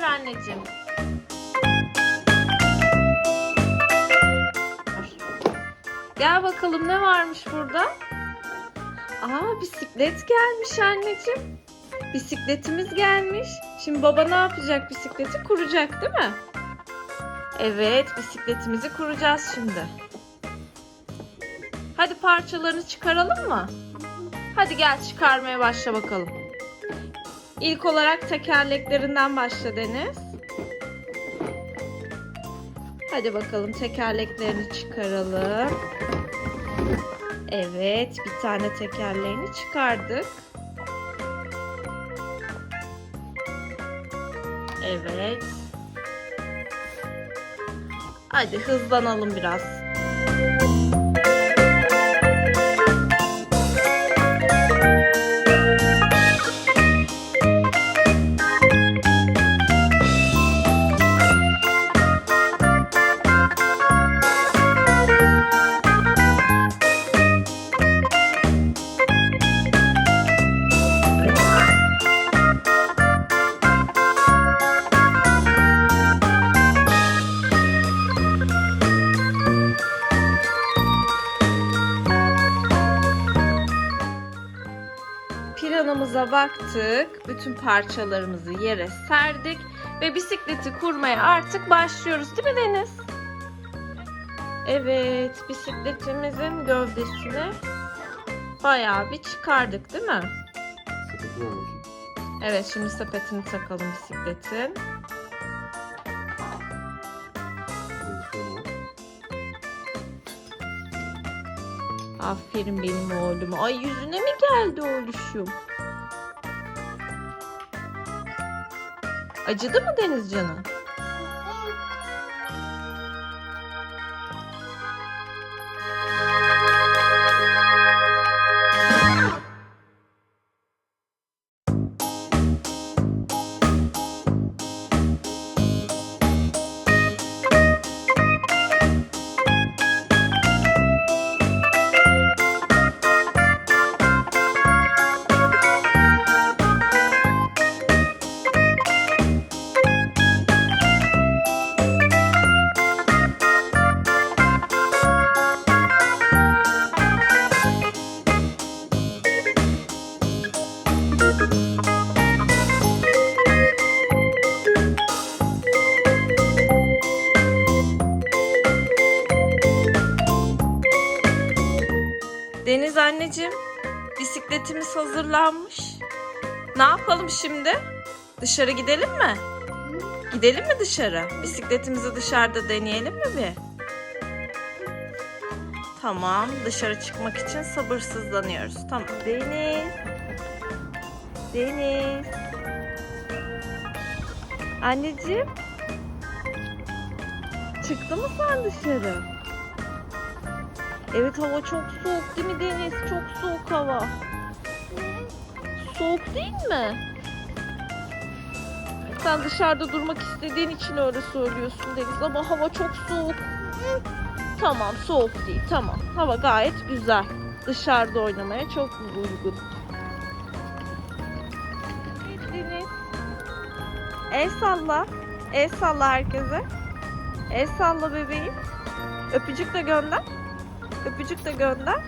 var anneciğim. Gel bakalım ne varmış burada? Aa bisiklet gelmiş anneciğim. Bisikletimiz gelmiş. Şimdi baba ne yapacak bisikleti? Kuracak değil mi? Evet bisikletimizi kuracağız şimdi. Hadi parçalarını çıkaralım mı? Hadi gel çıkarmaya başla bakalım. İlk olarak tekerleklerinden başla Deniz. Hadi bakalım tekerleklerini çıkaralım. Evet, bir tane tekerleğini çıkardık. Evet. Hadi hızlanalım biraz. Planımıza baktık. Bütün parçalarımızı yere serdik. Ve bisikleti kurmaya artık başlıyoruz değil mi Deniz? Evet, bisikletimizin gövdesini bayağı bir çıkardık değil mi? Evet, şimdi sepetini takalım bisikletin. Aferin benim oğluma. Ay yüzüne mi geldi oğluşum? Acıdı mı Deniz canı? Deniz anneciğim, bisikletimiz hazırlanmış. Ne yapalım şimdi? Dışarı gidelim mi? Gidelim mi dışarı? Bisikletimizi dışarıda deneyelim mi bir? Tamam, dışarı çıkmak için sabırsızlanıyoruz. Tamam. Deniz. Deniz. Anneciğim. Çıktı mı sen dışarı? Evet hava çok soğuk değil mi Deniz? Çok soğuk hava. Soğuk değil mi? Sen dışarıda durmak istediğin için öyle söylüyorsun Deniz ama hava çok soğuk. Tamam soğuk değil tamam. Hava gayet güzel. Dışarıda oynamaya çok uygun. Deniz. El salla. El salla herkese. El salla bebeğim. Öpücük de gönder. Öpücük de gönder.